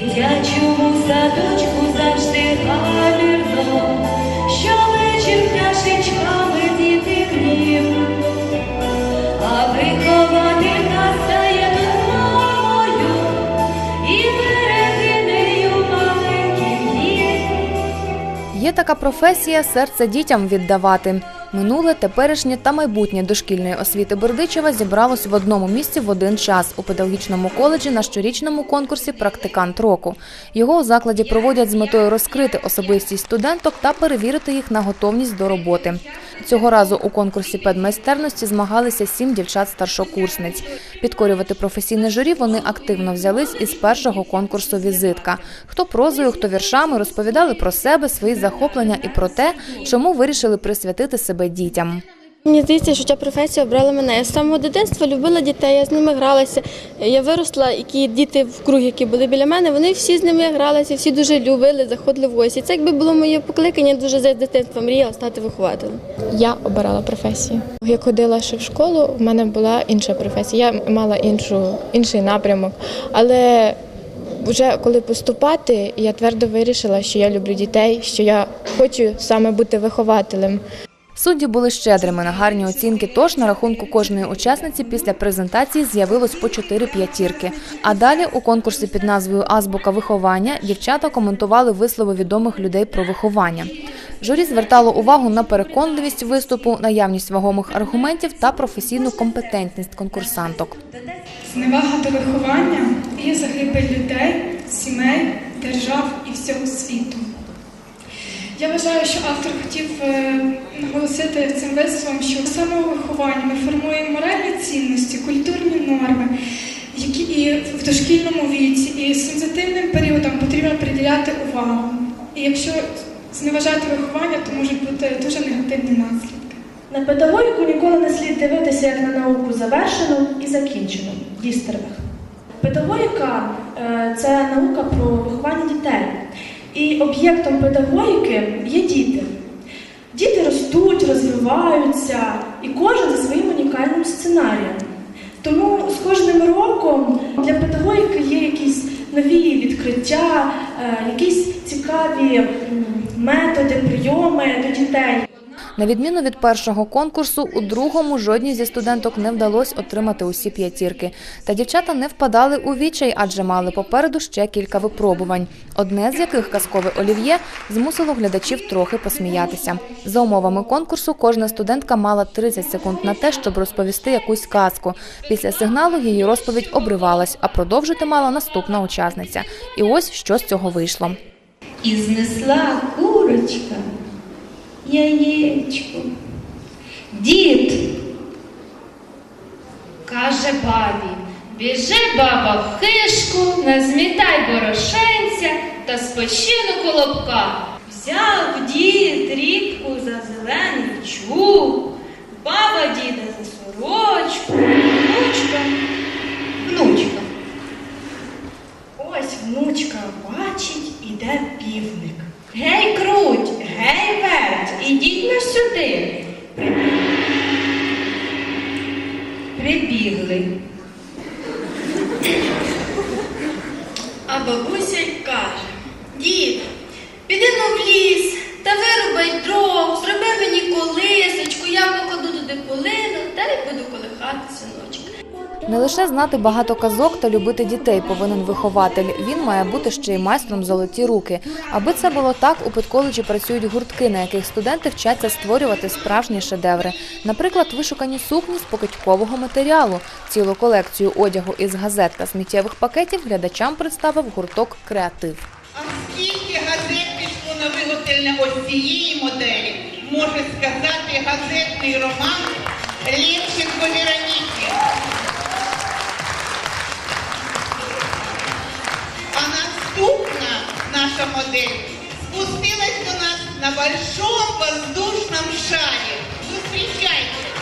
дитячому садочку завжди гамірно, щовечір пташечками діти грів, а вихователька стає над і береги нею. Є така професія серце дітям віддавати. Минуле, теперішнє та майбутнє дошкільної освіти Бердичева зібралось в одному місці в один час у педагогічному коледжі на щорічному конкурсі Практикант року. Його у закладі проводять з метою розкрити особистість студенток та перевірити їх на готовність до роботи. Цього разу у конкурсі педмайстерності змагалися сім дівчат-старшокурсниць. Підкорювати професійне журі вони активно взялись із першого конкурсу Візитка. Хто прозою, хто віршами розповідали про себе, свої захоплення і про те, чому вирішили присвятити себе дітям. Мені здається, що ця професія обрала мене. Я з самого дитинства любила дітей, я з ними гралася. Я виросла, які діти в круг, які були біля мене, вони всі з ними гралися, всі дуже любили, заходили в гості. Це якби було моє покликання, я дуже з дитинства мріяла стати вихователем. Я обирала професію. Як ходила ще в школу, в мене була інша професія. Я мала іншу, інший напрямок. Але вже коли поступати, я твердо вирішила, що я люблю дітей, що я хочу саме бути вихователем. Судді були щедрими на гарні оцінки, тож на рахунку кожної учасниці після презентації з'явилось по 4 п'ятірки. А далі у конкурсі під назвою Азбука виховання дівчата коментували вислови відомих людей про виховання. Журі звертало увагу на переконливість виступу, наявність вагомих аргументів та професійну компетентність конкурсанток. Зневага до виховання є загибель людей, сімей, держав і всього світу. Я вважаю, що автор хотів е, наголосити цим висловом, що самого ми формуємо моральні цінності, культурні норми, які і в дошкільному віці, і сенситивним періодом потрібно приділяти увагу. І якщо зневажати виховання, то можуть бути дуже негативні наслідки. На педагогіку ніколи не слід дивитися як на науку завершену і закінчену. Дістервих. Педагогіка е, це наука про виховання. І об'єктом педагогіки є діти. Діти ростуть, розвиваються, і кожен за своїм унікальним сценарієм. Тому з кожним роком для педагогіки є якісь нові відкриття, е, якісь цікаві методи, прийоми до дітей. На відміну від першого конкурсу, у другому жодній зі студенток не вдалося отримати усі п'ятірки. Та дівчата не впадали у відчай, адже мали попереду ще кілька випробувань. Одне з яких казкове олів'є змусило глядачів трохи посміятися. За умовами конкурсу, кожна студентка мала 30 секунд на те, щоб розповісти якусь казку. Після сигналу її розповідь обривалась, а продовжити мала наступна учасниця. І ось що з цього вийшло. І знесла курочка яєчко. Дід, каже бабі, біжи баба в хишку, назмітай борошенця та спочину колобка. Взяв дід рібку за зелений чуб, баба діда буду колихати синочка. Не лише знати багато казок та любити дітей повинен вихователь. Він має бути ще й майстром золоті руки. Аби це було так, у педколеджі працюють гуртки, на яких студенти вчаться створювати справжні шедеври. Наприклад, вишукані сукні з покидькового матеріалу. Цілу колекцію одягу із газет та сміттєвих пакетів глядачам представив гурток Креатив. А скільки газет пішло на виготовлення ось цієї моделі, може сказати газетний роман Лєвченко Вероники. А наступна наша модель спустилась до нас на большом воздушном шаре. Зустрічайте!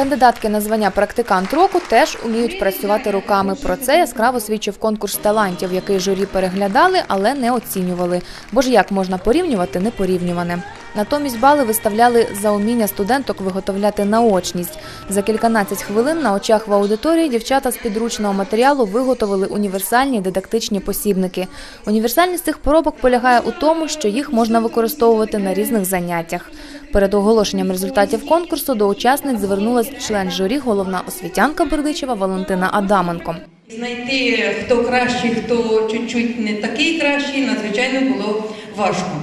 Кандидатки на звання практикант року теж уміють працювати руками. Про це яскраво свідчив конкурс талантів, який журі переглядали, але не оцінювали. Бо ж як можна порівнювати непорівнюване. Натомість бали виставляли за уміння студенток виготовляти наочність. За кільканадцять хвилин на очах в аудиторії дівчата з підручного матеріалу виготовили універсальні дидактичні посібники. Універсальність цих поробок полягає у тому, що їх можна використовувати на різних заняттях. Перед оголошенням результатів конкурсу до учасниць звернулась член журі, головна освітянка Бердичева Валентина Адаменко. Знайти, хто кращий, хто чуть-чуть не такий кращий, надзвичайно було важко.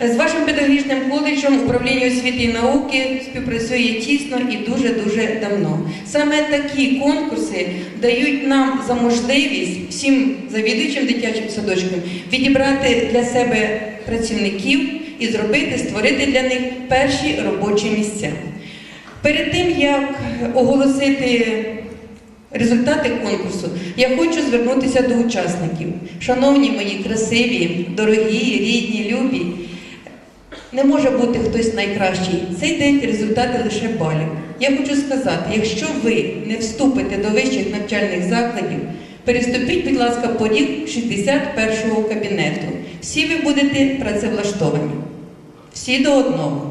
З вашим педагогічним коледжем управління освіти і науки співпрацює тісно і дуже-дуже давно. Саме такі конкурси дають нам за можливість всім завідувачам дитячим садочкам відібрати для себе працівників і зробити, створити для них перші робочі місця. Перед тим як оголосити результати конкурсу, я хочу звернутися до учасників. Шановні мої красиві, дорогі, рідні, любі, не може бути хтось найкращий. Цей день результати лише балів. Я хочу сказати, якщо ви не вступите до вищих навчальних закладів, переступіть, будь ласка, поріг 61-го кабінету. Всі ви будете працевлаштовані. Всі до одного.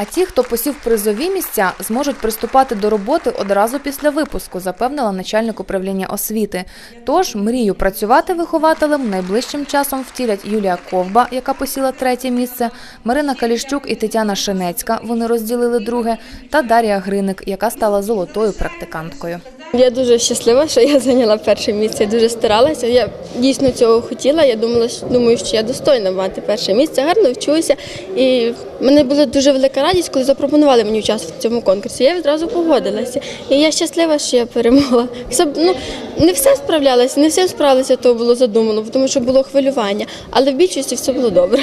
А ті, хто посів призові місця, зможуть приступати до роботи одразу після випуску, запевнила начальник управління освіти. Тож мрію працювати вихователем найближчим часом втілять Юлія Ковба, яка посіла третє місце, Марина Каліщук і Тетяна Шинецька. Вони розділили друге, та Дар'я Гриник, яка стала золотою практиканткою. Я дуже щаслива, що я зайняла перше місце. Я дуже старалася. Я дійсно цього хотіла. Я думала, що думаю, що я достойна мати перше місце. Гарно вчуся. І в мене була дуже велика радість, коли запропонували мені участь в цьому конкурсі. Я відразу погодилася. І я щаслива, що я перемогла. Все, ну, не все справлялася, не все справилася, то було задумано, тому що було хвилювання. Але в більшості все було добре.